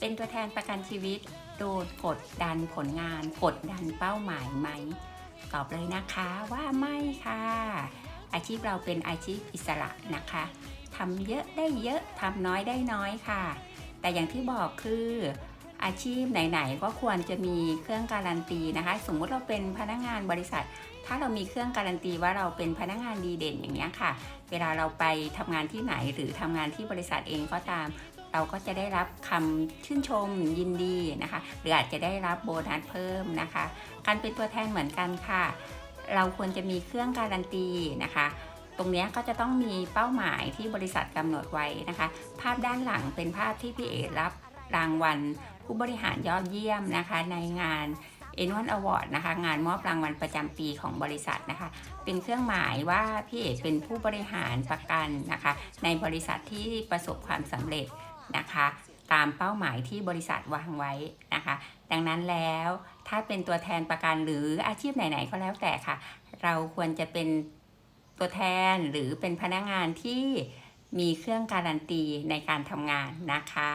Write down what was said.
เป็นตัวแทนประกันชีวิตโดนกดดันผลงาน กดดันเป้าหมายไหม ตอบเลยนะคะว่าไม่ค่ะ อาชีพเราเป็นอาชีพอิสระนะคะทำเยอะได้เยอะทำน้อยได้น้อยค่ะ แต่อย่างที่บอกคืออาชีพไหนๆก็ควรจะมีเครื่องการันตีนะคะ สมมุติเราเป็นพนักงานบริษัท ถ้าเรามีเครื่องการันตีว่าเราเป็นพนักงานดีเด่นอย่างนี้ค่ะ เวลาเราไปทำงานที่ไหนหรือทำงานที่บริษัทเองก็ตาม เราก็จะได้รับคำชื่นชมยินดีนะคะ หรืออาจจะได้รับโบนัสเพิ่มนะคะ การเป็นตัวแทนเหมือนกันค่ะ เราควรจะมีเครื่องการันตีนะคะตรงนี้ก็จะต้องมีเป้าหมายที่บริษัทกำหนดไว้นะคะ ภาพด้านหลังเป็นภาพที่พี่เอรับรางวัล ผู้บริหารยอดเยี่ยมนะคะ ในงาน a n u a l Award นะคะ งานมอบรางวัลประจำปีของบริษัทนะคะ เป็นเครื่องหมายว่าพี่เอกเป็นผู้บริหารประกันนะคะ ในบริษัทที่ประสบความสำเร็จ นะคะ ตามเป้าหมายที่บริษัทวางไว้นะคะ ดังนั้นแล้วถ้าเป็นตัวแทนประกันหรืออาชีพไหนๆก็แล้วแต่ค่ะ เราควรจะเป็นตัวแทนหรือเป็นพนักงานที่มีเครื่องการันตีในการทำงานนะคะ